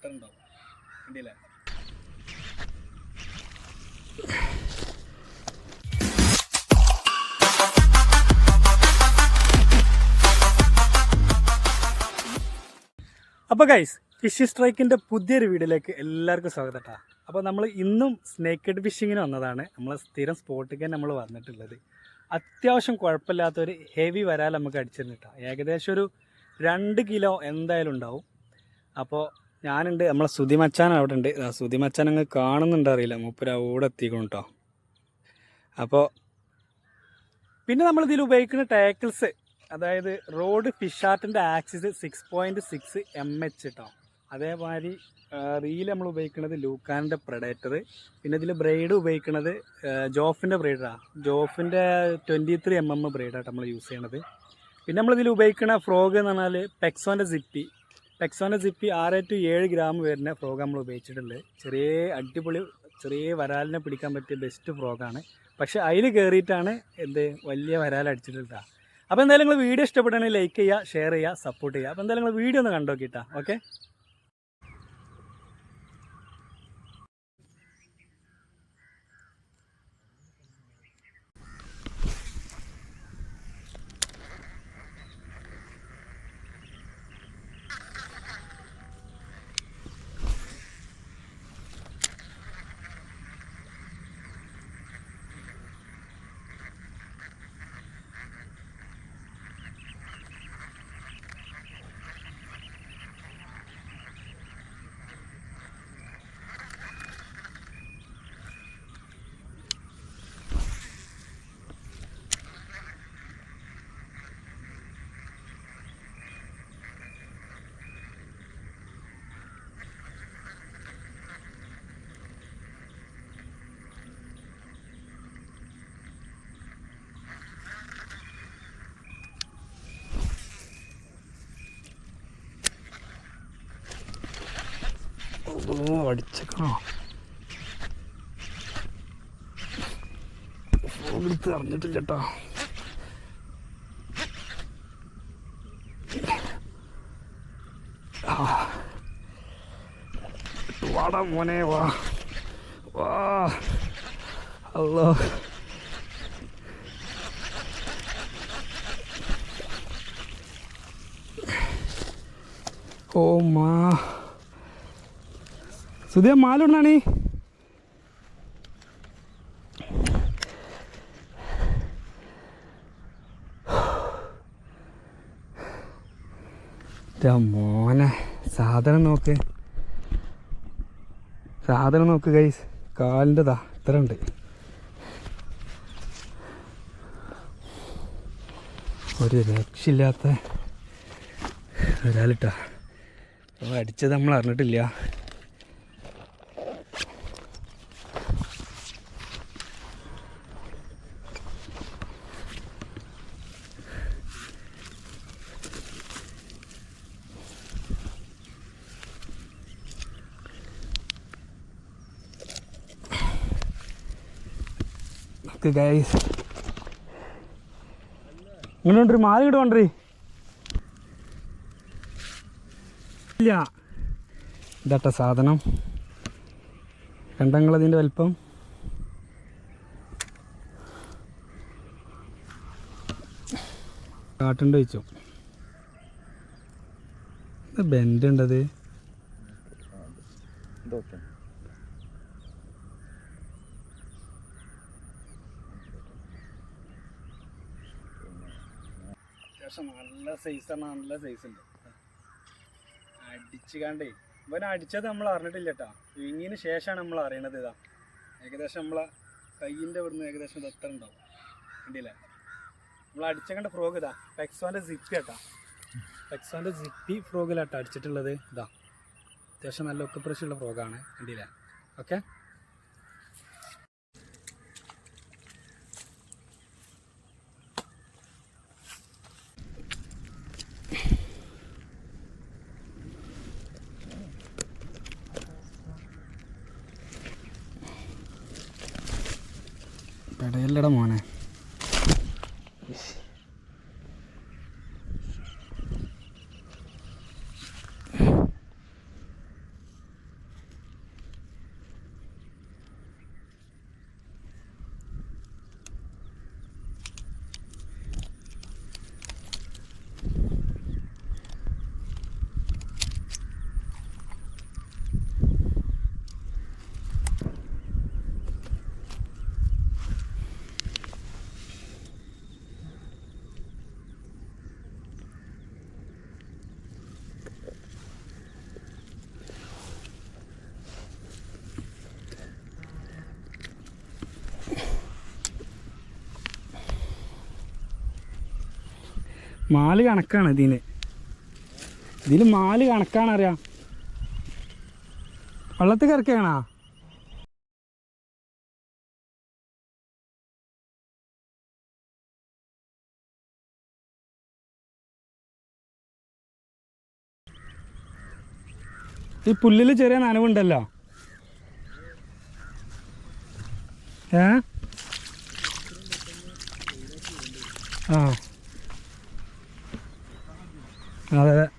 എത്ര ഉണ്ടാവും കണ്ടില്ലേ അപ്പോൾ ഗൈസ് ഫിഷ് സ്ട്രൈക്കിന്റെ പുതിയൊരു വീഡിയോയിലേക്ക് എല്ലാവർക്കും സ്വാഗതം കേട്ടോ അപ്പോൾ നമ്മൾ ഇന്നും സ്നേക്കഡ് ഫിഷിങ്ങിന് വന്നതാണ്. നമ്മൾ സ്ഥിരം സ്പോട്ടിലേക്ക് നമ്മൾ വന്നിട്ടുള്ളത്. അത്യാവശ്യം കുഴപ്പമില്ലാത്തൊരു ഹെവി വരാൽ നമുക്ക് അടിച്ചിരുന്നു ഏകദേശം ഒരു രണ്ട് കിലോ എന്തായാലും ഉണ്ടാവും. അപ്പോൾ ഞാനുണ്ട്. നമ്മളെ സുതി മച്ചാൻ അവിടെ ഉണ്ട് ആ സുതി മച്ചാൻ അങ്ങ് കാണുന്നുണ്ടോ അറിയില്ല. മൂപ്പര് അവിടെ എത്തിക്കണം കേട്ടോ അപ്പോൾ പിന്നെ നമ്മളിതിൽ ഉപയോഗിക്കുന്ന ടാക്കിൾസ് അതായത് rod ഫിഷാർട്ടിന്റെ axis six point six M H കേട്ടോ അതേമാതിരി റീൽ നമ്മൾ ഉപയോഗിക്കുന്നത് ലൂക്കാന്റെ പ്രഡേറ്റർ പിന്നെ ഇതിൽ ബ്രെയ്ഡ് ഉപയോഗിക്കുന്നത് ജോഫിന്റെ ബ്രൈഡാണ് ജോഫിന്റെ ട്വന്റി ത്രീ എം എം ബ്രൈഡാണ് നമ്മൾ യൂസ് ചെയ്യണത്. പിന്നെ നമ്മളിതിൽ ഉപയോഗിക്കുന്ന ഫ്രോഗ് എന്ന് പറഞ്ഞാൽ പെക്സോന്റെ സിപ്പി പെക്സോന്റെ സിപ്പി ആറ് ടു ഏഴ് ഗ്രാം വരുന്ന ഫ്രോഗ് നമ്മൾ ഉപയോഗിച്ചിട്ടുണ്ട് ചെറിയ അടിപൊളി ചെറിയ വരാലിനെ പിടിക്കാൻ പറ്റിയ ബെസ്റ്റ് ഫ്രോഗാണ് പക്ഷേ അതിൽ കയറിയിട്ടാണ് എന്ത് വലിയ വരാൽ അടിച്ചിട്ടുണ്ടാ അപ്പോൾ എന്തായാലും നിങ്ങൾ വീഡിയോ ഇഷ്ടപ്പെടുകയാണെങ്കിൽ ലൈക്ക് ചെയ്യുക ഷെയർ ചെയ്യുക സപ്പോർട്ട് ചെയ്യുക അപ്പോൾ എന്തായാലും നിങ്ങൾ വീഡിയോ ഒന്ന് കണ്ടു നോക്കിയിട്ടാ ഓക്കെ അടിച്ചേക്കണോ എടുത്ത് അറിഞ്ഞിട്ടില്ല കേട്ടോ. വാടാ മോനെ വാ. വാ. അല്ലോ ഓ മാ. സുധിയ മാലുണ്ടാണി മോനെ സാധനം നോക്ക്. സാധനം നോക്ക് കൈസ് കാലിന്റെതാ ഇത്ര ഉണ്ട്. ഒരു രക്ഷയില്ലാത്ത ഒരാളിട്ടാ. അടിച്ചത് നമ്മൾ അറിഞ്ഞിട്ടില്ല. നമുക്ക് ഗൈസ് ഇങ്ങനെ കൊണ്ടൊരു മാല ഇങ്ങോട്ട് ഇല്ല. ഇതാട്ട സാധനം. കണ്ടങ്ങളതിന്റെ വലിപ്പം. കാട്ടുണ്ട് വെച്ചു. ബെൻഡ് ഉണ്ടത് അത്യാവശ്യം നല്ല സൈസാണ് നല്ല സൈസ് ഉണ്ട്. അടിച്ചു കണ്ടേ ഇവൻ അടിച്ചത് നമ്മൾ അറിഞ്ഞിട്ടില്ല കേട്ടോ വിങ്ങിന് ശേഷമാണ് നമ്മൾ അറിയണത് ഇതാ. ഏകദേശം നമ്മളെ കയ്യിന്റെ ഇവിടുന്ന് ഏകദേശം ഇത് എത്ര ഉണ്ടാവും? കണ്ടില്ലേ? നമ്മൾ അടിച്ച കണ്ട ഫ്രോഗ് ഇതാ പെക്സോന്റെ സിപ്പി കേട്ടാ പെക്സോന്റെ സിപ്പി ഫ്രോഗിലാട്ടോ അടിച്ചിട്ടുള്ളത്. ഇതാ. അത്യാവശ്യം നല്ല ഒക്കെ പ്രശ്നമുള്ള ഫ്രോഗാണ് കണ്ടില്ലേ? ഓക്കെ പെടയല്ലട മോനെ. മാൽ കണക്കാണ് ഇതിന്. ഇതിൽ മാൽ കണക്കാണ് അറിയാം വെള്ളത്തിൽ കിടക്കണാ ഈ പുല്ലിൽ ചെറിയ നനവുണ്ടല്ലോ. ഏ? ആ. Hadi.